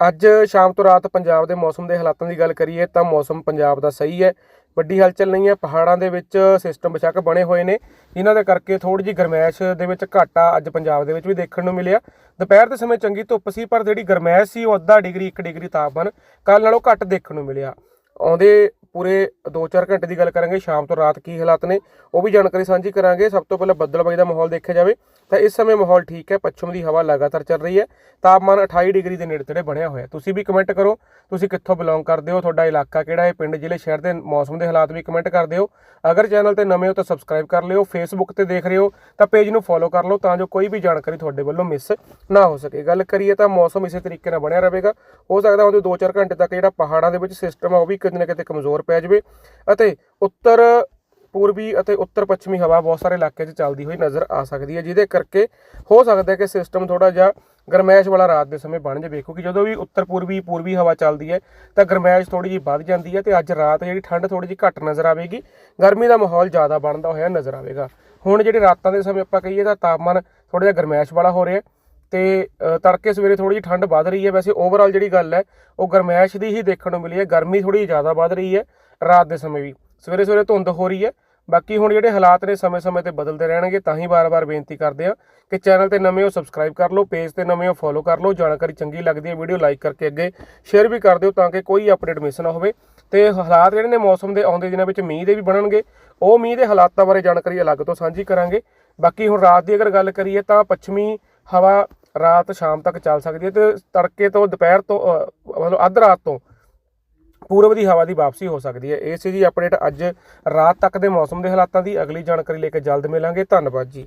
ਅੱਜ ਸ਼ਾਮ ਤੋਂ ਰਾਤ ਪੰਜਾਬ ਦੇ ਮੌਸਮ ਦੇ ਹਾਲਾਤਾਂ ਦੀ ਗੱਲ ਕਰੀਏ ਤਾਂ ਮੌਸਮ ਪੰਜਾਬ ਦਾ ਸਹੀ ਹੈ, ਵੱਡੀ ਹਲਚਲ ਨਹੀਂ ਹੈ, ਪਹਾੜਾਂ ਦੇ ਵਿੱਚ ਸਿਸਟਮ ਬਸ਼ੱਕ ਬਣੇ ਹੋਏ ਨੇ ਜਿਨ੍ਹਾਂ ਦੇ ਕਰਕੇ ਥੋੜੀ ਜਿਹੀ ਗਰਮੈਸ਼ ਦੇ ਵਿੱਚ ਘਾਟਾ ਅੱਜ ਪੰਜਾਬ ਦੇ ਵਿੱਚ ਵੀ ਦੇਖਣ ਨੂੰ ਮਿਲਿਆ। ਦੁਪਹਿਰ ਦੇ ਸਮੇਂ ਚੰਗੀ ਧੁੱਪ ਸੀ, ਪਰ ਜਿਹੜੀ ਗਰਮੈਸ਼ ਸੀ ਉਹ ਅੱਧਾ ਡਿਗਰੀ 1 ਡਿਗਰੀ ਤਾਪਮਾਨ ਕੱਲ ਨਾਲੋਂ ਘੱਟ ਦੇਖਣ ਨੂੰ ਮਿਲਿਆ। ਆਉਂਦੇ ਪੂਰੇ 2-4 ਘੰਟੇ ਦੀ ਗੱਲ ਕਰਾਂਗੇ, ਸ਼ਾਮ ਤੋਂ ਰਾਤ ਕੀ ਹਾਲਾਤ ਨੇ, ਉਹ ਵੀ ਜਾਣਕਾਰੀ ਸਾਂਝੀ ਕਰਾਂਗੇ। ਸਭ ਤੋਂ ਪਹਿਲਾਂ ਬੱਦਲਬਾਈ ਦਾ ਮਾਹੌਲ ਦੇਖਿਆ ਜਾਵੇ, ਤਾਂ ਇਸ ਸਮੇਂ ਮਾਹੌਲ ਠੀਕ ਹੈ, ਪੱਛਮ ਦੀ ਹਵਾ ਲਗਾਤਾਰ ਚੱਲ ਰਹੀ ਹੈ। ਤਾਪਮਾਨ 28 ਡਿਗਰੀ ਦੇ ਨੇੜੇ ਤੇੜੇ ਬਣਿਆ ਹੋਇਆ। ਤੁਸੀਂ ਵੀ ਕਮੈਂਟ ਕਰੋ, ਤੁਸੀਂ ਕਿੱਥੋਂ ਬਿਲੋਂਗ ਕਰਦੇ ਹੋ, ਤੁਹਾਡਾ ਇਲਾਕਾ ਕਿਹੜਾ ਹੈ, ਪਿੰਡ, ਜ਼ਿਲ੍ਹੇ, ਸ਼ਹਿਰ ਦੇ ਮੌਸਮ ਦੇ ਹਾਲਾਤ ਵੀ ਕਮੈਂਟ ਕਰ ਦਿਓ। ਅਗਰ ਚੈਨਲ ਤੇ ਨਵੇਂ ਹੋ ਤਾਂ ਸਬਸਕ੍ਰਾਈਬ ਕਰ ਲਿਓ ਫੇਸਬੁੱਕ ਤੇ ਦੇਖ ਰਹੇ ਹੋ ਤਾਂ ਪੇਜ ਨੂੰ ਫੋਲੋ ਕਰ ਲਓ, ਤਾਂ ਜੋ ਕੋਈ ਵੀ ਜਾਣਕਾਰੀ ਤੁਹਾਡੇ ਵੱਲੋਂ ਮਿਸ ਨਾ ਹੋ ਸਕੇ। ਗੱਲ ਕਰੀਏ ਤਾਂ ਮੌਸਮ ਇਸੇ ਤਰੀਕੇ ਨਾਲ ਬਣਿਆ ਰਹੇਗਾ। ਹੋ ਸਕਦਾ ਉਹਦੇ 2-4 ਘੰਟੇ ਤੱਕ ਜਿਹੜਾ ਪਹਾੜਾਂ ਦੇ ਵਿੱਚ ਸਿਸਟਮ ਆ, ਉਹ ਵੀ ਕਿਤੇ ਨਾ ਕਿਤੇ ਕਮਜ਼ੋਰ ਪੈ ਜਾਵੇ ਅਤੇ ਉੱਤਰ ਪੂਰਬੀ ਅਤੇ ਉੱਤਰ ਪੱਛਮੀ ਹਵਾ ਬਹੁਤ ਸਾਰੇ ਇਲਾਕੇ 'ਚ ਚੱਲਦੀ ਹੋਈ ਨਜ਼ਰ ਆ ਸਕਦੀ ਹੈ, ਜਿਹਦੇ ਕਰਕੇ ਹੋ ਸਕਦਾ ਹੈ ਕਿ ਸਿਸਟਮ ਥੋੜਾ ਜਿਹਾ ਗਰਮੈਸ਼ ਵਾਲਾ ਰਾਤ ਦੇ ਸਮੇਂ ਬਣ ਜਾਵੇ, ਕਿਉਂਕਿ ਜਦੋਂ ਵੀ ਉੱਤਰ ਪੂਰਬੀ ਪੂਰਬੀ ਹਵਾ ਚੱਲਦੀ ਹੈ ਤਾਂ ਗਰਮੈਸ਼ ਥੋੜੀ ਜਿਹੀ ਵੱਧ ਜਾਂਦੀ ਹੈ ਤੇ ਅੱਜ ਰਾਤ ਜਿਹੜੀ ਠੰਡ ਥੋੜੀ ਜਿਹੀ ਘੱਟ ਨਜ਼ਰ ਆਵੇਗੀ, ਗਰਮੀ ਦਾ ਮਾਹੌਲ ਜ਼ਿਆਦਾ ਬਣਦਾ ਹੋਇਆ ਨਜ਼ਰ ਆਵੇਗਾ। ਹੁਣ ਜਿਹੜੇ ਰਾਤਾਂ ਦੇ ਸਮੇਂ ਆਪਾਂ ਕਹੀਏ ਤਾਂ ਤਾਪਮਾਨ ਥੋੜਾ ਜਿਹਾ ਗਰਮੈਸ਼ ਵਾਲਾ ਹੋ ਰਿਹਾ ਤੇ ਤੜਕੇ ਸਵੇਰੇ ਥੋੜੀ ਜਿਹੀ ਠੰਡ ਵੱਧ ਰਹੀ ਹੈ। ਵੈਸੇ ਓਵਰਆਲ ਜਿਹੜੀ ਗੱਲ ਹੈ, ਉਹ ਗਰਮੈਸ਼ ਦੀ ਹੀ ਦੇਖਣ ਨੂੰ ਮਿਲੀ ਹੈ। ਗਰਮੀ ਥੋੜੀ ਜ਼ਿਆਦਾ ਵੱਧ ਰਹੀ ਹੈ, ਰਾਤ ਦੇ ਸਮੇਂ ਵੀ। ਸਵੇਰੇ ਸਵੇਰੇ ਧੁੰਦ ਹੋ ਰਹੀ ਹੈ। ਬਾਕੀ ਹੁਣ ਜਿਹੜੇ ਹਾਲਾਤ ਨੇ, ਸਮੇਂ-ਸਮੇਂ ਤੇ ਬਦਲਦੇ ਰਹਿਣਗੇ, ਤਾਂ ਹੀ ਵਾਰ ਵਾਰ ਬੇਨਤੀ ਕਰਦੇ ਆ ਕਿ ਚੈਨਲ ਤੇ ਨਵੇਂ ਹੋ ਸਬਸਕ੍ਰਾਈਬ ਕਰ ਲਓ ਪੇਜ ਤੇ ਨਵੇਂ ਹੋ ਫੋਲੋ ਕਰ ਲਓ। ਜਾਣਕਾਰੀ ਚੰਗੀ ਲੱਗਦੀ ਹੈ, ਵੀਡੀਓ ਲਾਈਕ ਕਰਕੇ ਅੱਗੇ ਸ਼ੇਅਰ ਵੀ ਕਰ ਦਿਓ ਤਾਂ ਕਿ ਕੋਈ ਅਪਡੇਟ ਮਿਸ ਨਾ ਹੋਵੇ। ਤੇ ਹਾਲਾਤ ਜਿਹੜੇ ਨੇ, ਮੌਸਮ ਦੇ ਆਉਂਦੇ ਦਿਨਾਂ ਵਿੱਚ ਮੀਂਹ ਦੇ ਵੀ ਬਣਨਗੇ। ਉਹ ਮੀਂਹ ਦੇ ਹਾਲਾਤਾਂ ਬਾਰੇ ਜਾਣਕਾਰੀ ਅਲੱਗ ਤੋਂ ਸਾਂਝੀ ਕਰਾਂਗੇ। ਬਾਕੀ ਹੁਣ ਰਾਤ ਦੀ ਅਗਰ ਗੱਲ ਕਰੀਏ ਤਾਂ ਪੱਛਮੀ ਹਵਾ ਰਾਤ ਸ਼ਾਮ ਤੱਕ ਚੱਲ ਸਕਦੀ ਹੈ ਤੇ ਤੜਕੇ ਤੋਂ ਦੁਪਹਿਰ ਤੋਂ ਮਤਲਬ ਅੱਧ ਰਾਤ ਤੋਂ ਪੂਰਬ ਦੀ ਹਵਾ ਦੀ ਵਾਪਸੀ ਹੋ ਸਕਦੀ ਹੈ। ਇਹ ਸੀ ਜੀ ਅਪਡੇਟ ਅੱਜ ਰਾਤ ਤੱਕ ਦੇ ਮੌਸਮ ਦੇ ਹਾਲਾਤਾਂ ਦੀ ਅਗਲੀ ਜਾਣਕਾਰੀ ਲੈ ਕੇ ਜਲਦ ਮਿਲਾਂਗੇ। ਧੰਨਵਾਦ ਜੀ।